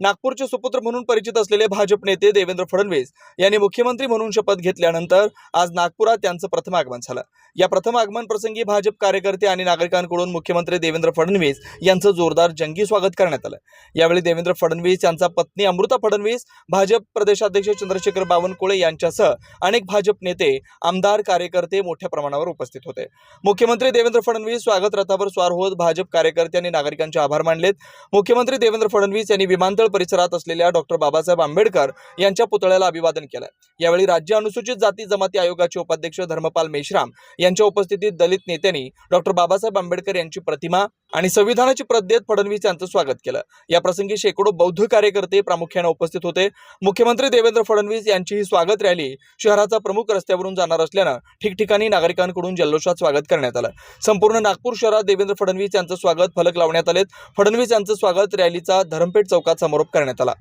नागपूरचे सुपुत्र म्हणून परिचित असलेले भाजप नेते देवेंद्र फडणवीस यांनी मुख्यमंत्री म्हणून शपथ घेतल्यानंतर आज नागपुरात त्यांचं प्रथम आगमन झालं. या प्रथम आगमन प्रसंगी भाजप कार्यकर्ते आणि नागरिकांकडून मुख्यमंत्री देवेंद्र फडणवीस यांचं जोरदार जंगी स्वागत करण्यात आलं. यावेळी देवेंद्र फडणवीस यांचा पत्नी अमृता फडणवीस भाजप प्रदेशाध्यक्ष चंद्रशेखर बावनकुळे यांच्यासह अनेक भाजप नेते आमदार कार्यकर्ते मोठ्या प्रमाणावर उपस्थित होते. मुख्यमंत्री देवेंद्र फडणवीस स्वागत रथावर स्वार होत भाजप कार्यकर्ते आणि नागरिकांचे आभार मानलेत. मुख्यमंत्री देवेंद्र फडणवीस यांनी विमानतळ परिसरात असलेल्या डॉक्टर बाबासाहेब आंबेडकर यांच्या पुतळ्याला अभिवादन केलं यावेळी राज्य अनुसूचित जाती जमाती आयोगाचे उपाध्यक्ष धर्मपाल मेश्राम यांच्या उपस्थितीत दलित नेत्यांनी डॉक्टर बाबासाहेब आंबेडकर यांची प्रतिमा आणि संविधानाची प्रत देत फडणवीस यांचं स्वागत केलं. या प्रसंगी शेकडो बौद्ध कार्यकर्ते प्रामुख्याने उपस्थित होते. मुख्यमंत्री देवेंद्र फडणवीस यांची ही स्वागत रॅली शहराचा प्रमुख रस्त्यावरून जाणार असल्यानं ठिकठिकाणी नागरिकांकडून जल्लोषात स्वागत करण्यात आलं. संपूर्ण नागपूर शहरात देवेंद्र फडणवीस यांचं स्वागत फलक लावण्यात आलेत. फडणवीस यांचं स्वागत रॅलीचा धरमपेठ चौकात समारोप करण्यात आला.